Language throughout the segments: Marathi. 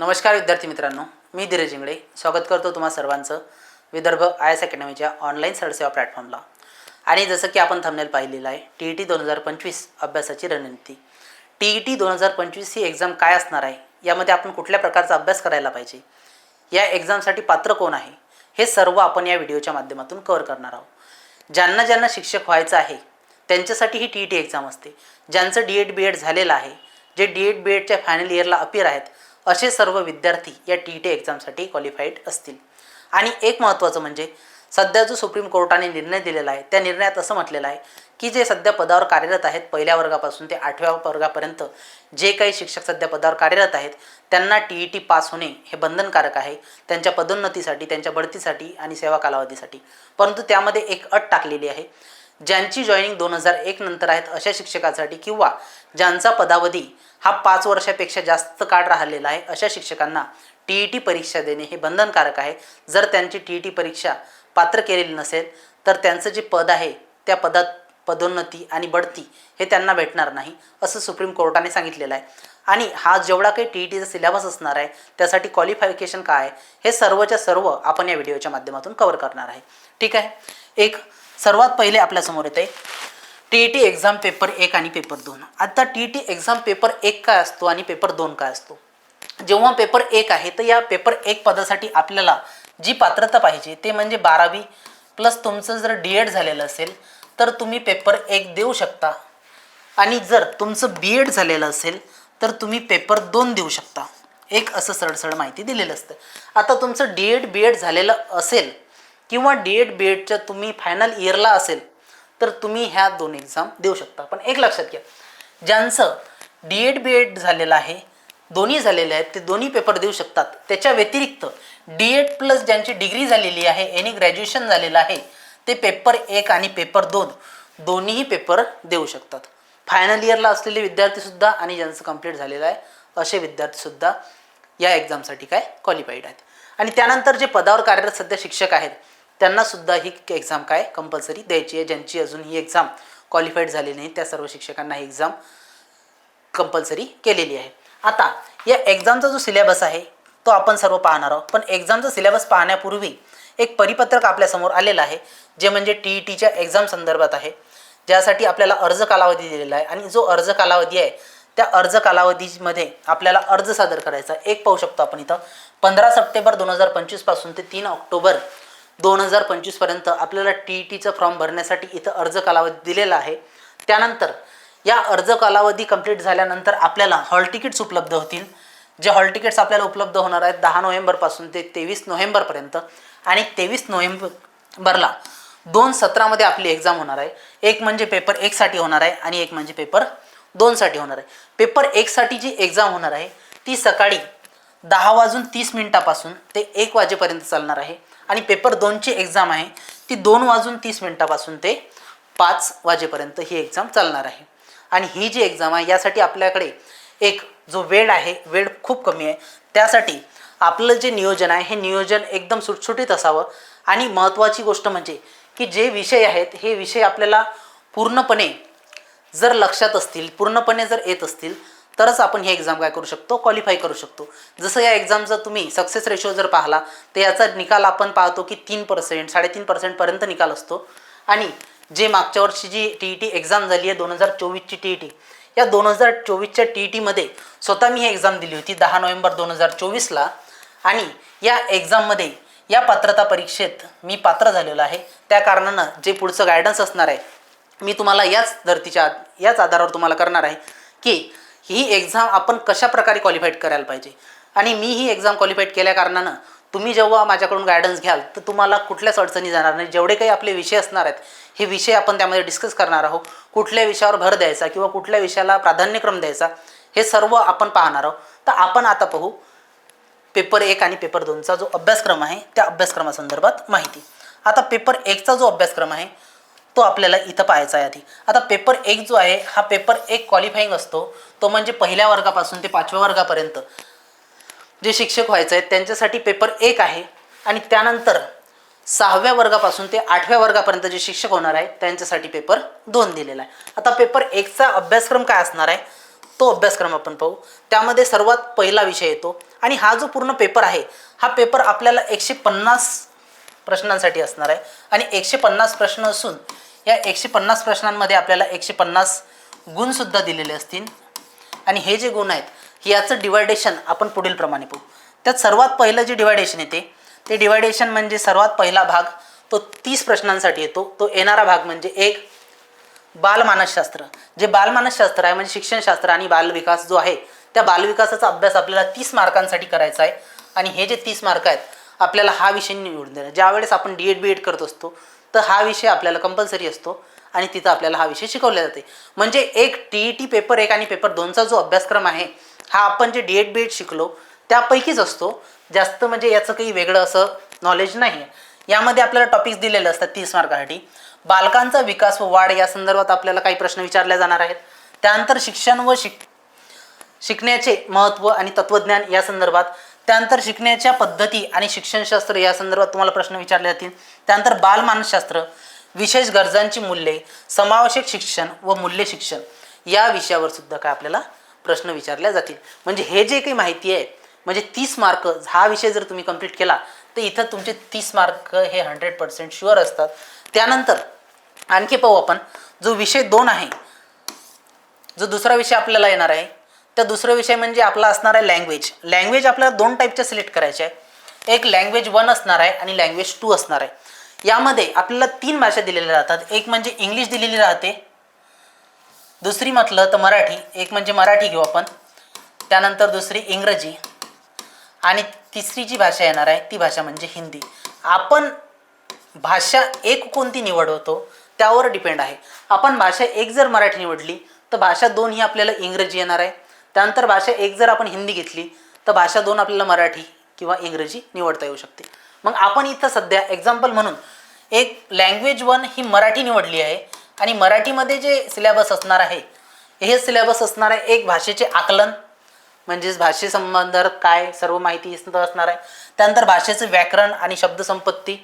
नमस्कार विद्यार्थी मित्रांनो मी धीरज इंगडे स्वागत करतो तुम्हा सर्वांचं विदर्भ आय एस अकॅडमीच्या ऑनलाईन सरसेवा प्लॅटफॉर्मला. आणि जसं की आपण थंबनेल पाहिलेलं आहे टी ई टी दोन हजार पंचवीस अभ्यासाची रणनीती. टी ई टी दोन हजार पंचवीस ही एक्झाम काय असणार आहे? यामध्ये आपण कुठल्या प्रकारचा अभ्यास करायला पाहिजे? या एक्झामसाठी पात्र कोण आहे? हे सर्व आपण या व्हिडिओच्या माध्यमातून कव्हर करणार आहोत. ज्यांना ज्यांना शिक्षक व्हायचं आहे त्यांच्यासाठी ही टी ई टी एक्झाम असते ज्यांचं डी एड बी एड झालेलं आहे जे डी एड बी एडच्या फायनल इयरला अपियर आहेत असे सर्व विद्यार्थी या टी ई टी एक्झामसाठी क्वालिफाईड असतील. आणि एक महत्त्वाचं म्हणजे सध्या जो सुप्रीम कोर्टाने निर्णय दिलेला आहे त्या निर्णयात असं म्हटलेलं आहे की जे सध्या पदावर कार्यरत आहेत पहिल्या वर्गापासून ते आठव्या वर्गापर्यंत जे काही शिक्षक सध्या पदावर कार्यरत आहेत त्यांना टी ई टी पास होणे हे बंधनकारक आहे. त्यांच्या पदोन्नतीसाठी त्यांच्या बढतीसाठी आणि सेवा कालावधीसाठी. परंतु त्यामध्ये एक अट टाकलेली आहे. ज्यांची जॉईनिंग दोन हजार एक नंतर आहेत अशा शिक्षकासाठी किंवा ज्यांचा पदावधी हा पाच वर्षापेक्षा जास्त काळ राहिलेला आहे अशा शिक्षकांना टी ई टी परीक्षा देणे हे बंधनकारक आहे. जर त्यांची टी ई टी परीक्षा पात्र केलेली नसेल तर त्यांचं जे पद आहे त्या पदात पदोन्नती आणि बढती हे त्यांना भेटणार नाही असं सुप्रीम कोर्टाने सांगितलेलं आहे. आणि हा जेवढा काही टी ई टीचा सिलेबस असणार आहे त्यासाठी क्वालिफिकेशन काय आहे हे सर्वच्या सर्व आपण या व्हिडिओच्या माध्यमातून कव्हर करणार आहे. ठीक आहे? एक सर्वात पहिले आपल्यासमोर येते T E T exam paper एक आणि पेपर दोन. आता T E T exam paper एक काय असतो आणि पेपर दोन काय असतो? जेव्हा पेपर एक आहे तर या पेपर एक पदासाठी आपल्याला जी पात्रता पाहिजे ते म्हणजे बारावी प्लस तुमचं जर डी एड झालेलं असेल तर तुम्ही पेपर एक देऊ शकता. आणि जर तुमचं बी एड झालेलं असेल तर तुम्ही पेपर दोन देऊ शकता. एक असं सरळ माहिती दिलेलं असतं. आता तुमचं डी एड बी एड झालेलं असेल किंवा डी एड बी एडच्या तुम्ही फायनल इयरला असेल तर तुम्ही ह्या दोन एक्झाम देऊ शकता. पण एक लक्षात घ्या ज्यांचं डी एड बी एड झालेलं आहे दोन्ही झालेले आहेत ते दोन्ही पेपर देऊ शकतात. त्याच्या व्यतिरिक्त डी एड प्लस ज्यांची डिग्री झालेली आहे एनी ग्रॅज्युएशन झालेलं आहे ते पेपर एक आणि पेपर दोन दोन्हीही पेपर देऊ शकतात. फायनल इयरला असलेले विद्यार्थीसुद्धा आणि ज्यांचं कंप्लीट झालेलं आहे असे विद्यार्थीसुद्धा या एक्झामसाठी काय क्वालिफाईड आहेत. आणि त्यानंतर जे पदावर कार्यरत सध्या शिक्षक आहेत त्यांना सुद्धा ही एक्झाम काय कंपल्सरी द्यायची आहे ज्यांची अजून ही एक्झाम क्वालिफाईड झाली नाही त्या सर्व शिक्षकांना ही एक्झाम कंपल्सरी केलेली आहे. आता या एक्झामचा जो सिलेबस आहे तो आपण सर्व पाहणार आहोत. पण एक्झामचा सिलेबस पाहण्यापूर्वी एक परिपत्रक आपल्यासमोर आलेलं आहे जे म्हणजे टी ई टीच्या एक्झाम संदर्भात आहे. ज्यासाठी आपल्याला अर्ज कालावधी दिलेला आहे. आणि जो अर्ज कालावधी आहे त्या अर्ज कालावधीमध्ये आपल्याला अर्ज सादर करायचा आहे. एक पाहू शकतो आपण इथं. पंधरा सप्टेंबर दोन हजार पंचवीसपासून ते तीन ऑक्टोबर दोन हजार पंचवीसपर्यंत आपल्याला टी ई टीचं फॉर्म भरण्यासाठी इथं अर्ज कालावधी दिलेला आहे. त्यानंतर या अर्ज कालावधी कंप्लीट झाल्यानंतर आपल्याला हॉल तिकीट्स उपलब्ध होतील. जे हॉल तिकीट्स आपल्याला उपलब्ध होणार आहेत दहा नोव्हेंबरपासून ते तेवीस नोव्हेंबरपर्यंत आणि तेवीस नोव्हेंबरला दोन सत्रामध्ये आपली एक्झाम होणार आहे. एक म्हणजे पेपर एकसाठी होणार आहे आणि एक म्हणजे पेपर दोनसाठी होणार आहे. पेपर एकसाठी जी एक्झाम होणार आहे ती सकाळी दहा वाजून तीस मिनिटापासून ते एक वाजेपर्यंत चालणार आहे. आणि पेपर दोनची एक्झाम आहे ती दोन वाजून तीस मिनिटापासून ते पाच वाजेपर्यंत ही एक्झाम चालणार आहे. आणि ही जी एक्झाम आहे यासाठी आपल्याकडे एक जो वेळ आहे वेळ खूप कमी आहे त्यासाठी आपलं जे नियोजन आहे हे नियोजन एकदम सुटसुटीत असावं. आणि महत्त्वाची गोष्ट म्हणजे की जे विषय आहेत हे विषय आपल्याला पूर्णपणे जर लक्षात असतील पूर्णपणे जर येत असतील तरच आपण ही एक्झाम काय करू शकतो? क्वालिफाय करू शकतो. जसं या एक्झामचा तुम्ही सक्सेस रेशो जर पाहिला तर याचा निकाल आपण पाहतो की तीन पर्सेंट साडेतीन पर्सेंटपर्यंत निकाल असतो. आणि जे मागच्या वर्षी जी टी ई टी एक्झाम झाली आहे दोन हजार चोवीसची टी ई टी या दोन हजार चोवीसच्या टी ई टीमध्ये स्वतः मी ही एक्झाम दिली होती दहा नोव्हेंबर दोन हजार चोवीसला. आणि या एक्झाममध्ये या पात्रता परीक्षेत मी पात्र झालेलो आहे. त्या कारणानं जे पुढचं गायडन्स असणार आहे मी तुम्हाला याच धर्तीच्या याच आधारावर तुम्हाला करणार आहे की ही एक्झाम आपण कशा प्रकारे क्वालिफाईड करायला पाहिजे? आणि मी ही एक्झाम क्वालिफाईड केल्या कारणानं तुम्ही जेव्हा माझ्याकडून गायडन्स घ्याल तर तुम्हाला कुठल्याच अडचणी जाणार नाही. जेवढे काही आपले विषय असणार आहेत हे विषय आपण त्यामध्ये डिस्कस करणार आहोत. कुठल्या विषयावर भर द्यायचा किंवा कुठल्या विषयाला प्राधान्यक्रम द्यायचा हे सर्व आपण पाहणार आहोत. तर आपण आता पाहू पेपर एक आणि पेपर दोनचा जो अभ्यासक्रम आहे त्या अभ्यासक्रमासंदर्भात माहिती. आता पेपर एकचा जो अभ्यासक्रम आहे तो आपल्याला इथं पाहायचा आहे आधी. आता पेपर एक जो आहे हा पेपर एक क्वालिफाईंग असतो. तो म्हणजे पहिल्या वर्गापासून ते पाचव्या वर्गापर्यंत. जे शिक्षक व्हायचे आहेत त्यांच्यासाठी पेपर एक आहे. आणि त्यानंतर सहाव्या वर्गापासून ते आठव्या वर्गापर्यंत जे शिक्षक होणार आहे त्यांच्यासाठी पेपर दोन दिलेला आहे. आता पेपर एकचा अभ्यासक्रम काय असणार आहे? तो अभ्यासक्रम आपण पाहू. त्यामध्ये सर्वात पहिला विषय येतो. आणि हा जो पूर्ण पेपर आहे हा पेपर आपल्याला एकशे पन्नास प्रश्नांसाठी असणार आहे. आणि एकशे पन्नास प्रश्न असून या एकशे पन्नास प्रश्नांमध्ये आपल्याला एकशे पन्नास गुणसुद्धा दिलेले असतील. आणि हे जे गुण आहेत याचं डिवायडेशन आपण पुढील प्रमाणे पाहू. त्यात सर्वात पहिलं जे डिवायडेशन येते ते डिवायडेशन म्हणजे सर्वात पहिला भाग तो तीस प्रश्नांसाठी येतो. तो येणारा भाग म्हणजे एक बालमानसशास्त्र. जे बालमानसशास्त्र आहे म्हणजे शिक्षणशास्त्र आणि बालविकास जो आहे त्या बालविकासाचा अभ्यास आपल्याला तीस मार्कांसाठी करायचा आहे. आणि हे जे तीस मार्क आहेत आपल्याला हा विषय निवडून देणार. ज्यावेळेस आपण डी एड बी एड करत असतो तर हा विषय आपल्याला कंपल्सरी असतो आणि तिथं आपल्याला हा विषय शिकवला जाते. म्हणजे एक टी ई टी पेपर एक आणि पेपर दोनचा जो अभ्यासक्रम आहे हा आपण जे डी एड बी एड शिकलो त्यापैकीच असतो. जास्त म्हणजे याचं काही वेगळं असं नॉलेज नाही आहे यामध्ये आपल्याला टॉपिक्स दिलेले असतात तीस मार्कासाठी. बालकांचा विकास व वाढ या संदर्भात आपल्याला काही प्रश्न विचारले जाणार आहेत. त्यानंतर शिक्षण व शिक शिकण्याचे महत्त्व आणि तत्त्वज्ञान या संदर्भात त्यानंतर शिकण्याच्या पद्धती आणि शिक्षणशास्त्र या संदर्भात तुम्हाला प्रश्न विचारले जातील. त्यानंतर बालमानसशास्त्र विशेष गरजांची मूल्ये समावेशक शिक्षण व मूल्य शिक्षण या विषयावर सुद्धा काय आपल्याला प्रश्न विचारले जातील. म्हणजे हे जे काही माहिती आहे म्हणजे तीस मार्क हा विषय जर तुम्ही कंप्लीट केला तर इथं तुमचे तीस मार्क हे हंड्रेड पर्सेंट शुअर असतात. त्यानंतर आणखी पाहू आपण जो विषय दोन आहे जो दुसरा विषय आपल्याला येणार आहे तर दुसरा विषय म्हणजे आपला असणार आहे लँग्वेज लँग्वेज आपल्याला दोन टाईपच्या सिलेक्ट करायचे आहे. एक लँग्वेज वन असणार आहे आणि लँग्वेज टू असणार आहे. यामध्ये आपल्याला तीन भाषा दिलेल्या राहतात. एक म्हणजे इंग्लिश दिलेली राहते. दुसरी म्हटलं तर मराठी. एक म्हणजे मराठी घेऊ आपण. त्यानंतर दुसरी इंग्रजी. आणि तिसरी जी भाषा येणार आहे ती भाषा म्हणजे हिंदी. आपण भाषा एक कोणती निवडवतो त्यावर डिपेंड आहे. आपण भाषा एक जर मराठी निवडली तर भाषा दोन ही आपल्याला इंग्रजी येणार आहे. त्यानंतर भाषा एक जर आपण हिंदी घेतली तर भाषा दोन आपल्याला मराठी किंवा इंग्रजी निवडता येऊ शकते. मग आपण इथं सध्या एक्झाम्पल म्हणून एक लँग्वेज वन ही मराठी निवडली आहे. आणि मराठीमध्ये जे सिलेबस असणार आहे हे सिलेबस असणार आहे एक भाषेचे आकलन म्हणजेच भाषेसंबंधात काय सर्व माहिती असणार आहे. त्यानंतर भाषेचं व्याकरण आणि शब्दसंपत्ती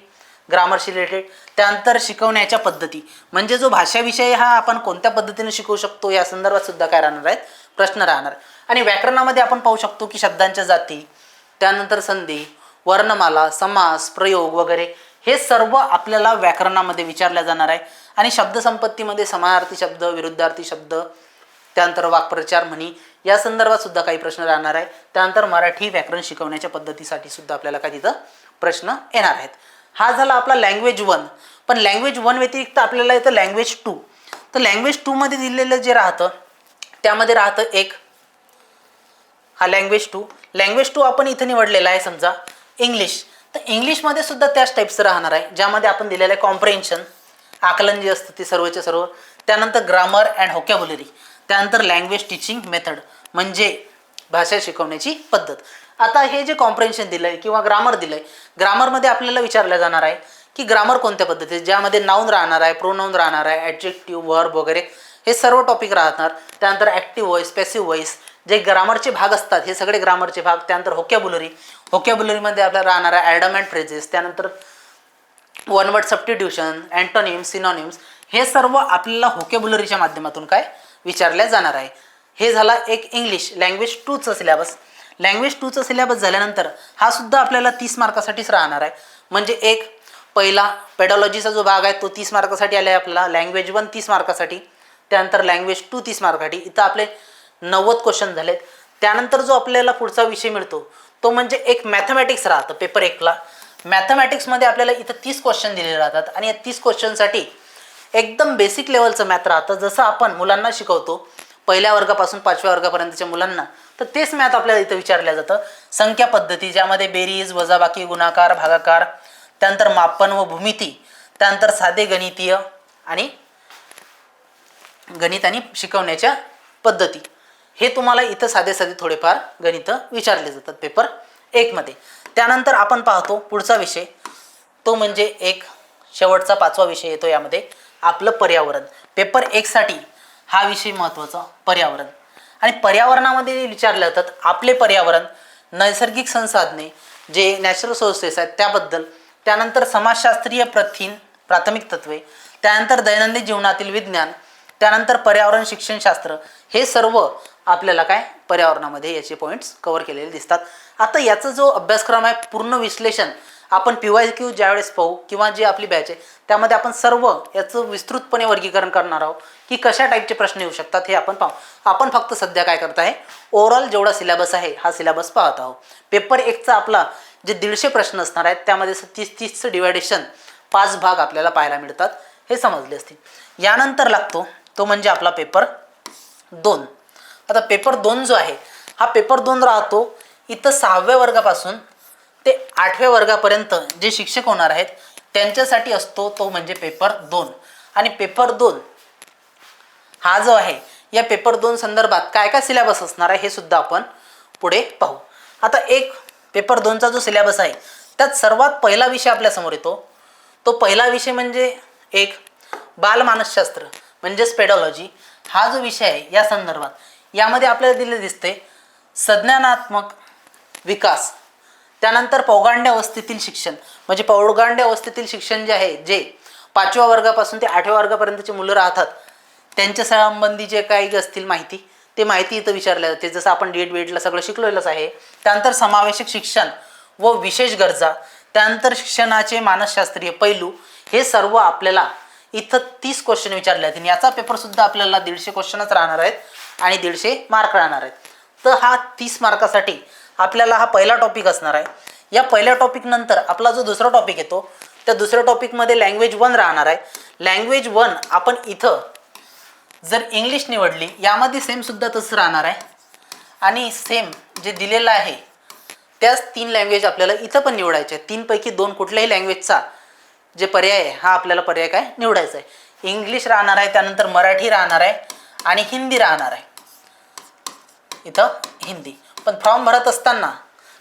ग्रामरशी रिलेटेड त्यानंतर शिकवण्याच्या पद्धती. म्हणजे जो भाषाविषय हा आपण कोणत्या पद्धतीने शिकवू शकतो या संदर्भात सुद्धा काय राहणार आहेत? प्रश्न राहणार. आणि व्याकरणामध्ये आपण पाहू शकतो की शब्दांच्या जाती त्यानंतर संधी वर्णमाला समास प्रयोग वगैरे हे सर्व आपल्याला व्याकरणामध्ये विचारल्या जाणार आहे. आणि शब्दसंपत्तीमध्ये समानार्थी शब्द विरुद्धार्थी शब्द त्यानंतर वाक्प्रचार म्हणी या संदर्भात सुद्धा काही प्रश्न राहणार आहे. त्यानंतर मराठी व्याकरण शिकवण्याच्या पद्धतीसाठी सुद्धा आपल्याला काही तिथं प्रश्न येणार आहेत. हा झाला आपला लँग्वेज वन पण लँग्वेज वन व्यतिरिक्त आपल्याला येतं लँग्वेज टू तर लँग्वेज टूमध्ये दिलेलं जे राहतं त्यामध्ये राहतं एक. हा लँग्वेज टू लँग्वेज टू आपण इथे निवडलेला आहे समजा इंग्लिश तर इंग्लिशमध्ये सुद्धा त्याच टाईपचं राहणार आहे ज्यामध्ये आपण दिलेलं आहे कॉम्प्रेन्शन आकलन जे असतं ते सर्वचे सर्व. त्यानंतर ग्रामर अँड होकॅबुलरी त्यानंतर लँग्वेज टीचिंग मेथड म्हणजे भाषा शिकवण्याची पद्धत. आता हे जे कॉम्प्रेन्शन दिलं आहे किंवा ग्रामर दिलं आहे ग्रामरमध्ये आपल्याला विचारलं जाणार आहे की ग्रामर कोणत्या पद्धतीत? ज्यामध्ये नाऊन राहणार आहे प्रोनाऊन राहणार आहे ॲडजेक्टिव्ह वर्ब वगैरे. हे सर्व टॉपिक राहणार. त्यानंतर ॲक्टिव्ह वॉईस पॅसिव्ह व्हॉईस जे ग्रामरचे भाग असतात हे सगळे ग्रामरचे भाग त्यानंतर होक्याबुलरी होक्याबुलरीमध्ये आपल्याला राहणार आहे ॲडम अँड फ्रेजेस त्यानंतर one word substitution antonyms synonyms हे सर्व आपल्याला होकेबुलरीच्या माध्यमातून काय विचारल्या जाणार आहे. हे झाला एक इंग्लिश लँग्वेज टूचा सिलेबस लँग्वेज टूचं सिलेबस झाल्यानंतर हा सुद्धा आपल्याला तीस मार्कासाठीच राहणार आहे. म्हणजे एक पहिला पेडॉलॉजीचा जो भाग आहे तो तीस मार्कासाठी आला आहे आपला लँग्वेज वन तीस मार्कासाठी. त्यानंतर लँग्वेज टू तीस मार्कासाठी इथं आपले नव्वद क्वेश्चन झालेत. त्यानंतर जो आपल्याला पुढचा विषय मिळतो तो म्हणजे एक मॅथमॅटिक्स राहतं पेपर एकला मॅथमॅटिक्समध्ये आपल्याला इथं तीस क्वेश्चन दिलेले राहतात आणि या तीस क्वेश्चनसाठी एकदम बेसिक लेवलचं मॅथ राहतं. जसं आपण मुलांना शिकवतो पहिल्या वर्गापासून पाचव्या वर्गापर्यंतच्या मुलांना तर तेच मॅथ आपल्याला इथं विचारलं जातं. संख्या पद्धती ज्यामध्ये बेरीज वजाबाकी गुणाकार भागाकार त्यानंतर मापन व भूमिती त्यानंतर साधे गणितीय आणि गणित आणि शिकवण्याच्या पद्धती. हे तुम्हाला इथं साधे साधे थोडेफार गणित विचारले जातात पेपर एकमध्ये. त्यानंतर आपण पाहतो पुढचा विषय. तो म्हणजे एक शेवटचा पाचवा विषय येतो यामध्ये. आपलं पर्यावरण. पेपर एकसाठी हा विषय महत्त्वाचा पर्यावरण. आणि पर्यावरणामध्ये विचारले जातात आपले पर्यावरण नैसर्गिक संसाधने जे नॅचरल सोर्सेस आहेत त्याबद्दल त्यानंतर समाजशास्त्रीय प्रथिन प्राथमिक तत्वे त्यानंतर दैनंदिन जीवनातील विज्ञान त्यानंतर पर्यावरण शिक्षणशास्त्र हे सर्व आपल्याला काय? पर्यावरणामध्ये याचे पॉईंट्स कव्हर केलेले दिसतात. आता याचा जो अभ्यासक्रम आहे पूर्ण विश्लेषण आपण पी वाय क्यू ज्यावेळेस पाहू किंवा जी आपली बॅच आहे त्यामध्ये आपण सर्व याचं विस्तृतपणे वर्गीकरण करणार आहोत की कशा टाईपचे प्रश्न येऊ शकतात हे आपण पाहू. आपण फक्त सध्या काय करत आहे ओव्हरऑल जेवढा सिलेबस आहे हा सिलेबस पाहत आहोत. पेपर एकचा आपला जे दीडशे प्रश्न असणार आहेत त्यामध्ये तीस तीसचं डिवायडेशन पाच भाग आपल्याला पाहायला मिळतात हे समजले असतील. यानंतर लागतो तो म्हणजे आपला पेपर दोन. आता पेपर दोन जो आहे हा पेपर दोन राहतो इथं सहाव्या वर्गापासून ते आठव्या वर्गापर्यंत जे शिक्षक होणार आहेत त्यांच्यासाठी असतो तो म्हणजे पेपर दोन. आणि पेपर दोन हा जो आहे या पेपर दोन संदर्भात काय काय सिलेबस असणार आहे हे सुद्धा आपण पुढे पाहू. आता एक पेपर दोनचा जो सिलेबस आहे त्यात सर्वात पहिला विषय आपल्यासमोर येतो. तो पहिला विषय म्हणजे एक बालमानसशास्त्र. म्हणजेच पेडॉलॉजी हा जो विषय आहे या संदर्भात. यामध्ये आपल्याला दिले दिसते संज्ञानात्मक विकास. त्यानंतर पौगांड्य अवस्थेतील शिक्षण. म्हणजे पौगांड्य अवस्थेतील शिक्षण जे आहे जे पाचव्या वर्गापासून ते आठव्या वर्गापर्यंतचे मुलं राहतात त्यांच्या संबंधी जे काही असतील माहिती ते माहिती इथं विचारल्या जाते. जसं आपण डेट वेटला सगळं शिकलेलंच आहे. त्यानंतर समावेशक शिक्षण व विशेष गरजा. त्यानंतर शिक्षणाचे मानसशास्त्रीय पैलू हे सर्व आपल्याला इथं तीस क्वेश्चन विचारले आहेत. याचा पेपरसुद्धा आपल्याला दीडशे क्वेश्चनच राहणार आहेत आणि दीडशे मार्क राहणार आहेत. तर हा तीस मार्कासाठी आपल्याला हा पहिला टॉपिक असणार आहे. या पहिल्या टॉपिक नंतर आपला जो दुसरा टॉपिक येतो त्या दुसऱ्या टॉपिकमध्ये लँग्वेज वन राहणार आहे. लँग्वेज वन आपण इथं जर इंग्लिश निवडली यामध्ये सेमसुद्धा तसं राहणार आहे. आणि सेम जे दिलेलं आहे त्याच तीन लँग्वेज आपल्याला इथं पण निवडायचे तीनपैकी दोन कुठल्याही लँग्वेजचा जे पर्याय आहे हा आपल्याला पर्याय काय? निवडायचा आहे. इंग्लिश राहणार आहे त्यानंतर मराठी राहणार आहे आणि हिंदी राहणार आहे. इथं हिंदी. पण फॉर्म भरत असताना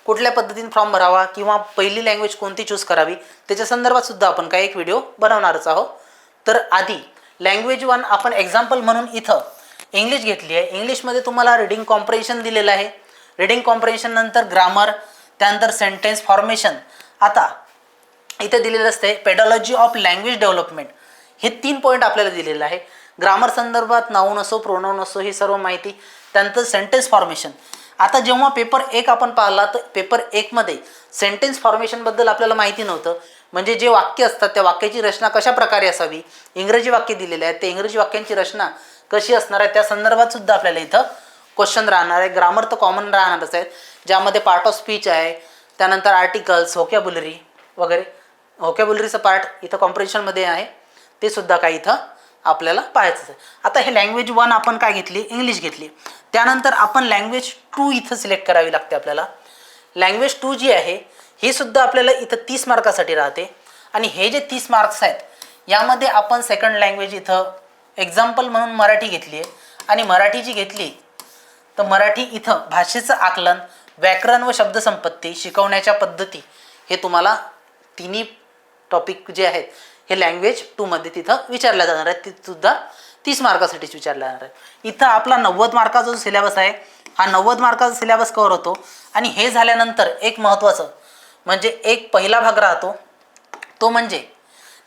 कुठल्या पद्धतीने फॉर्म भरावा किंवा पहिली लँग्वेज कोणती चूज करावी त्याच्या संदर्भात सुद्धा आपण काही एक व्हिडिओ बनवणारच आहोत. तर आधी लँग्वेज वन आपण एक्झाम्पल म्हणून इथं इंग्लिश घेतली आहे. इंग्लिशमध्ये तुम्हाला रिडिंग कॉम्प्रेशन दिलेलं आहे. रिडिंग कॉम्प्रेन्शन नंतर ग्रामर त्यानंतर सेंटेन्स फॉर्मेशन आता इथे दिलेलं असते पेडॉलॉजी ऑफ लँग्वेज डेव्हलपमेंट हे तीन पॉईंट आपल्याला दिलेलं आहे. ग्रामर संदर्भात नाऊन असो प्रोनाऊन असो ही सर्व माहिती त्यानंतर सेंटेन्स फॉर्मेशन आता जेव्हा पेपर एक आपण पाहिला तर पेपर एकमध्ये सेंटेन्स फॉर्मेशनबद्दल आपल्याला माहिती नव्हतं. म्हणजे जे वाक्य असतात त्या वाक्याची रचना कशा प्रकारे असावी? इंग्रजी वाक्य दिलेले आहेत. ते इंग्रजी वाक्यांची रचना कशी असणार आहे? त्या संदर्भात सुद्धा आपल्याला इथं क्वेश्चन राहणार आहे. ग्रामर तर कॉमन राहणारच आहेत ज्यामध्ये पार्ट ऑफ स्पीच आहे त्यानंतर आर्टिकल्स होकॅबुलरी वगैरे. व्होकॅबुलरीचं पार्ट इथं कॉम्प्रेन्शनमध्ये आहे. ते सुद्धा काही इथं आपल्याला पाहायचं आहे. आता हे लँग्वेज वन आपण काय घेतली? इंग्लिश घेतली. त्यानंतर आपण लँग्वेज टू इथं सिलेक्ट करावी लागते आपल्याला. लँग्वेज टू जी आहे ही सुद्धा आपल्याला इथं तीस मार्कासाठी राहते. आणि हे जे तीस मार्क्स आहेत यामध्ये आपण सेकंड लँग्वेज इथं एक्झाम्पल म्हणून मराठी घेतली आहे. आणि मराठी जी घेतली तर मराठी इथं भाषेचं आकलन व्याकरण व शब्दसंपत्ती शिकवण्याच्या पद्धती हे तुम्हाला तिन्ही टॉपिक जे आहेत हे लँग्वेज टूमध्ये तिथं विचारल्या जाणार आहेत. तिथसुद्धा सुद्धा तीस मार्कासाठीच विचारल्या जाणार आहे इथं आपला नव्वद मार्काचा जो सिलेबस आहे हा नव्वद मार्काचा सिलेबस कवर होतो. आणि हे झाल्यानंतर एक महत्त्वाचं म्हणजे एक पहिला भाग राहतो तो म्हणजे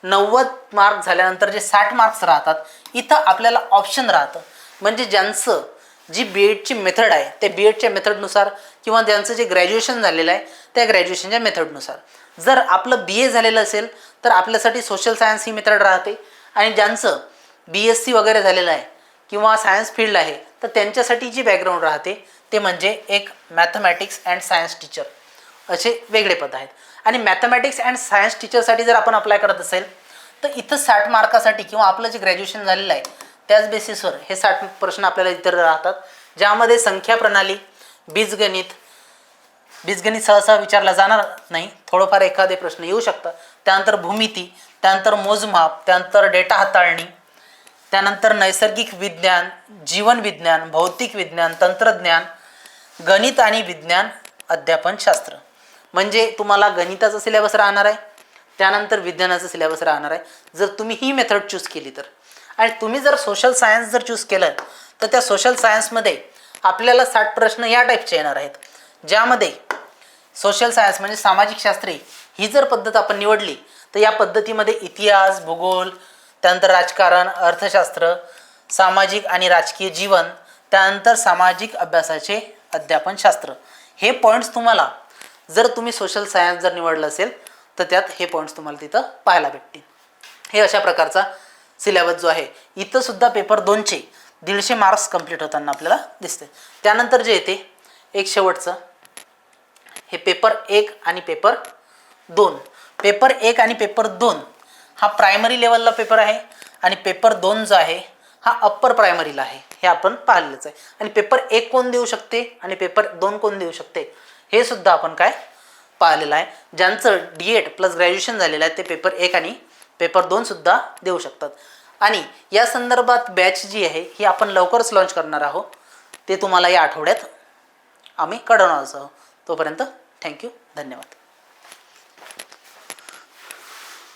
नव्वद मार्क झाल्यानंतर जे साठ मार्क्स राहतात इथं आपल्याला ऑप्शन राहतं. म्हणजे ज्यांचं जी बी एडची मेथड आहे त्या बी एडच्या मेथडनुसार किंवा ज्यांचं जे ग्रॅज्युएशन झालेलं आहे त्या ग्रॅज्युएशनच्या मेथडनुसार जर आपलं बी ए झालेलं असेल तर आपल्यासाठी सोशल सायन्स ही मेथड राहते. आणि ज्यांचं बी एस सी वगैरे झालेलं आहे किंवा सायन्स फील्ड आहे तर त्यांच्यासाठी जी बॅकग्राऊंड राहते ते म्हणजे एक मॅथमॅटिक्स अँड सायन्स टीचर असे वेगळे पद आहेत. आणि मॅथमॅटिक्स अँड सायन्स टीचरसाठी जर आपण अप्लाय करत असेल तर इथं साठ मार्कासाठी किंवा आपलं जे ग्रॅज्युएशन झालेलं आहे त्याच बेसिसवर हे साठ प्रश्न आपल्याला इतर राहतात. ज्यामध्ये संख्या प्रणाली बीजगणित बीजगणित सहसा विचारला जाणार नाही. थोडंफार एखादे प्रश्न येऊ शकतात. त्यानंतर भूमिती त्यानंतर मोजमाप त्यानंतर डेटा हाताळणी त्यानंतर नैसर्गिक विज्ञान जीवन विज्ञान भौतिक विज्ञान तंत्रज्ञान गणित आणि विज्ञान अध्यापनशास्त्र म्हणजे तुम्हाला गणिताचा सिलेबस राहणार आहे त्यानंतर विज्ञानाचा सिलेबस राहणार आहे. जर तुम्ही ही मेथड चूज केली तर. आणि तुम्ही जर सोशल सायन्स जर चूज केलं तर त्या सोशल सायन्समध्ये आपल्याला साठ प्रश्न या टाईपचे येणार आहेत. ज्यामध्ये सोशल सायन्स म्हणजे सामाजिक शास्त्रे ही जर पद्धत आपण निवडली तर या पद्धतीमध्ये इतिहास भूगोल त्यानंतर राजकारण अर्थशास्त्र सामाजिक आणि राजकीय जीवन त्यानंतर सामाजिक अभ्यासाचे अध्यापनशास्त्र हे पॉईंट्स तुम्हाला जर तुम्ही सोशल सायन्स जर निवडलं असेल तर त्यात हे पॉईंट्स तुम्हाला तिथं पाहायला भेटतील. हे अशा प्रकारचा सिलेबस जो आहे इथं सुद्धा पेपर दोनशे दीडशे मार्क्स कंप्लीट होताना आपल्याला दिसते त्यानंतर जे येते एक शेवटचं हे पेपर एक आणि पेपर दोन. पेपर एक आणि पेपर दोन हा प्रायमरी लेवलला पेपर आहे आणि पेपर दोन जो आहे हा अप्पर प्रायमरीला आहे. हे आपण पाहिलेलंच आहे. आणि पेपर एक कोण देऊ शकते आणि पेपर दोन कोण देऊ शकते? हे सुद्धा आपण काय पाहिलेलं आहे. ज्यांचं डी एड प्लस ग्रॅज्युएशन झालेलं आहे ते पेपर एक आणि पेपर दोन सुद्धा देऊ शकतात. आणि या संदर्भात बॅच जी आहे ही आपण लवकरच लॉन्च करणार आहोत. ते तुम्हाला या आठवड्यात आम्ही कळवणार आहोत. तोपर्यंत थँक्यू धन्यवाद.